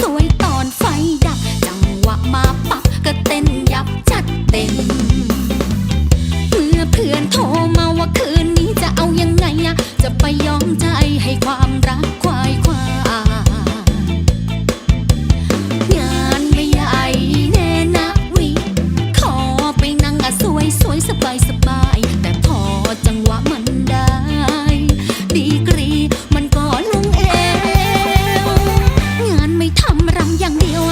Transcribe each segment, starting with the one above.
สวยตอนไฟดับ จังหวะมาปับก็เต้นยับจัดเต็ม เมื่อเพื่อนโทรมาว่าคืนนี้จะเอายังไงอะจะไปยอม ทำรำอย่างเดียว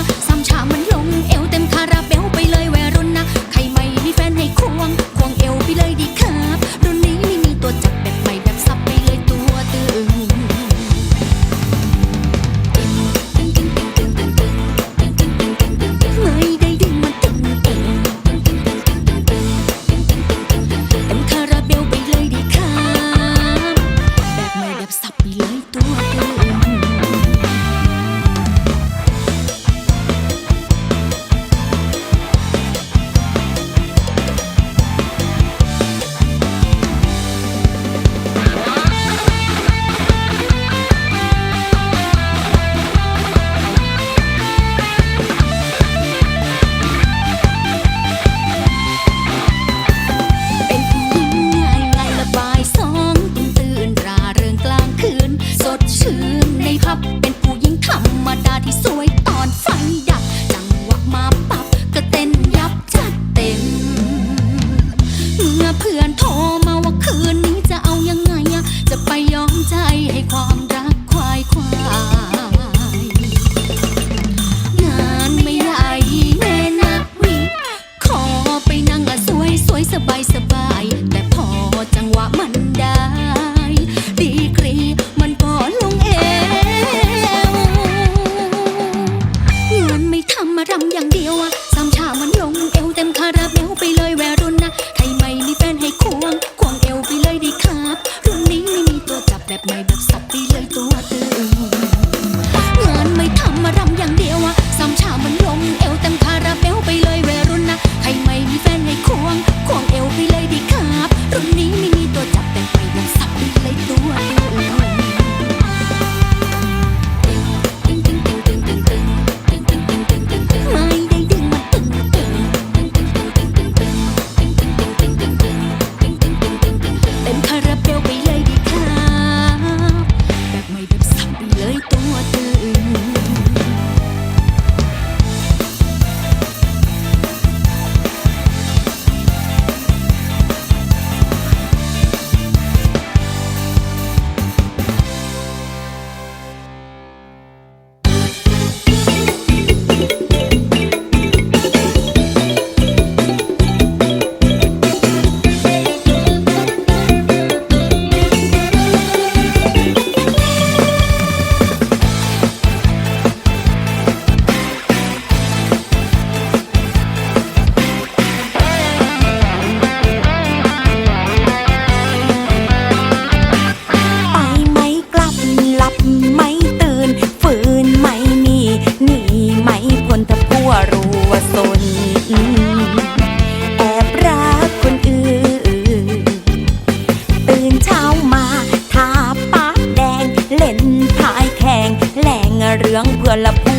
la puerta.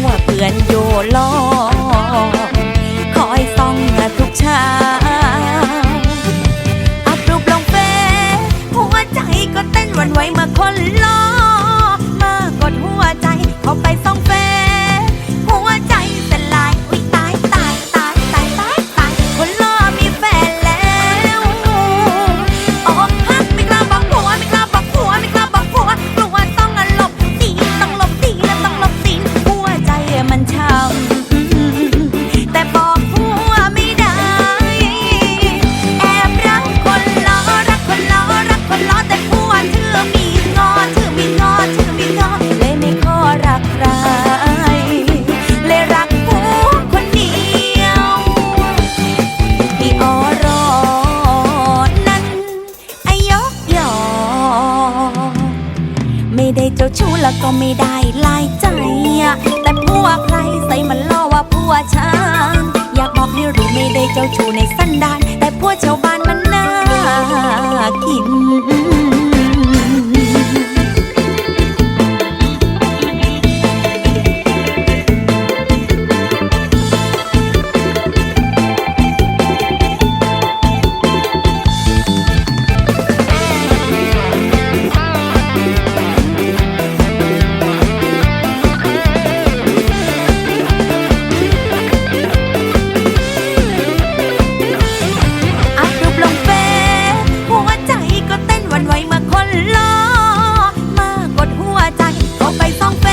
ายลายใจ แต่ผัวใครใส่มันล่อว่าผัวช้างอยากบอกให้รู้ไม่ได้เจ้าชู้ในสันดาน แต่ผัวชาวบ้านมันน่ากิน ไปซ่องแฟ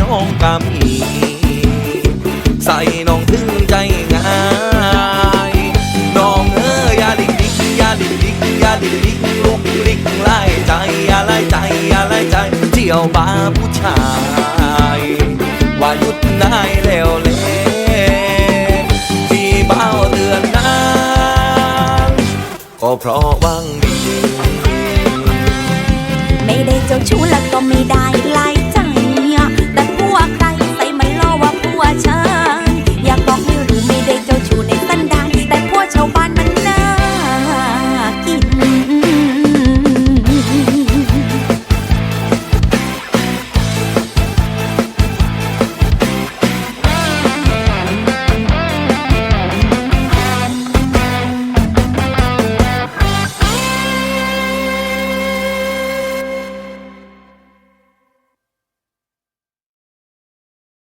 น้องกามี ใส่น้องถึงใจง่าย น้องเอ้ยอย่าลิกลิกอย่าลิกลิกอย่าลิกลิกลุกลิกไล่ใจอย่าไล่ใจอย่าไล่ใจ เที่ยวบาผู้ชาย ว่าหยุดได้แล้วแลที่เบ้าเตือนนางก็เพราะวังดี ไม่ได้เจ้าชู้แล้วก็ไม่ได้ไล่